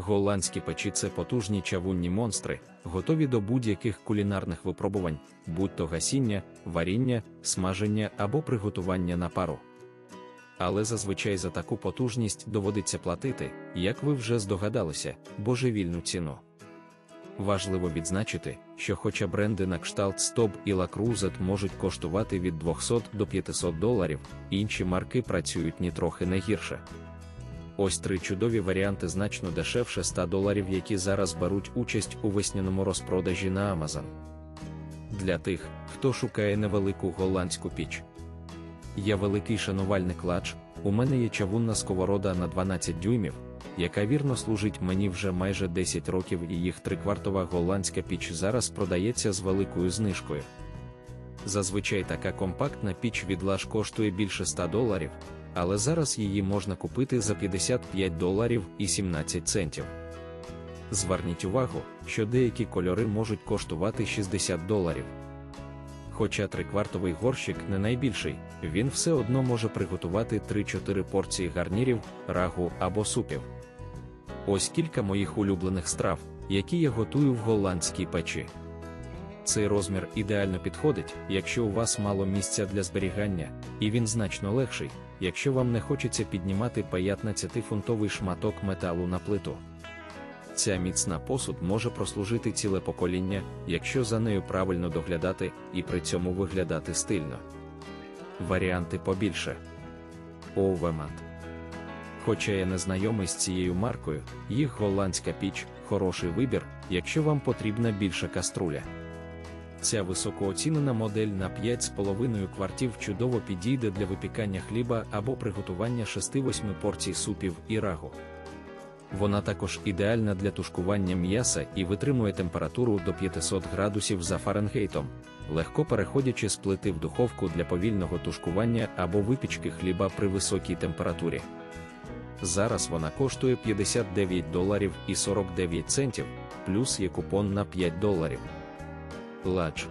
Голландські печі це потужні чавунні монстри, готові до будь-яких кулінарних випробувань, будь то гасіння, варіння, смаження або приготування на пару. Але зазвичай за таку потужність доводиться платити, як ви вже здогадалися, божевільну ціну. Важливо відзначити, що хоча бренди на кшталт Stop і Creuset можуть коштувати від 200 до 500 доларів, інші марки працюють нітрохи не гірше. Ось три чудові варіанти значно дешевше 100 доларів, які зараз беруть участь у весняному розпродажі на Amazon. Для тих, хто шукає невелику голландську піч. Я великий шанувальник лач, у мене є чавунна сковорода на 12 дюймів, яка вірно служить мені вже майже 10 років, і їх триквартова голландська піч зараз продається з великою знижкою. Зазвичай така компактна піч від лаш коштує більше 100 доларів, але зараз її можна купити за 55 доларів і 17 центів. Зверніть увагу, що деякі кольори можуть коштувати 60 доларів. Хоча триквартовий горщик не найбільший, він все одно може приготувати 3-4 порції гарнірів, рагу або супів. Ось кілька моїх улюблених страв, які я готую в голландській печі. Цей розмір ідеально підходить, якщо у вас мало місця для зберігання, і він значно легший, якщо вам не хочеться піднімати 15-фунтовий шматок металу на плиту. Ця міцна посуд може прослужити ціле покоління, якщо за нею правильно доглядати і при цьому виглядати стильно. Варіанти побільше. Овемат. Хоча я не знайомий з цією маркою, їх голландська піч хороший вибір, якщо вам потрібна більша каструля. Ця високооцінена модель на 5,5 квартів чудово підійде для випікання хліба або приготування 6-8 порцій супів і рагу. Вона також ідеальна для тушкування м'яса і витримує температуру до 500 градусів за Фаренгейтом, легко переходячи з плити в духовку для повільного тушкування або випічки хліба при високій температурі. Зараз вона коштує 59 доларів і 49 центів, плюс є купон на 5 доларів. Ладж.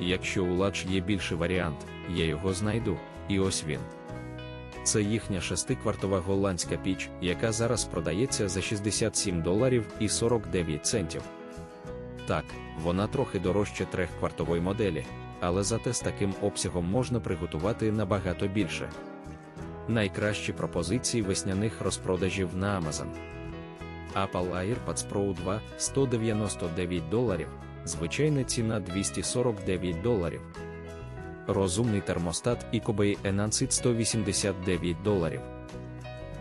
Якщо у ладж є більший варіант, я його знайду, і ось він. Це їхня шестиквартова голландська піч, яка зараз продається за 67 доларів і 49 центів. Так, вона трохи дорожче трехквартової моделі, але зате з таким обсягом можна приготувати набагато більше. Найкращі пропозиції весняних розпродажів на Amazon. Apple AirPods Pro 2 199 доларів, звичайна ціна 249 доларів. Розумний термостат Ecobay Enhanced 189 доларів.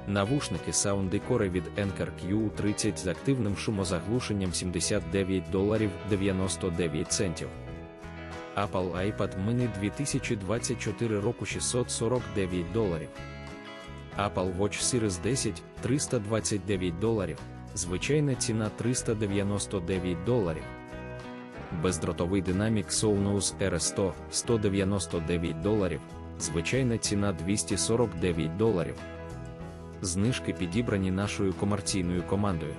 Навушники Soundcore від Anker Q30 з активним шумозаглушенням 79 доларів 99 центів. Apple iPad Mini 2024 року 649 доларів. Apple Watch Series 10 329 доларів. Звичайна ціна 399 доларів. Бездротовий динамік Sonos R100 199 доларів, звичайна ціна 249 доларів. Знижки підібрані нашою комерційною командою.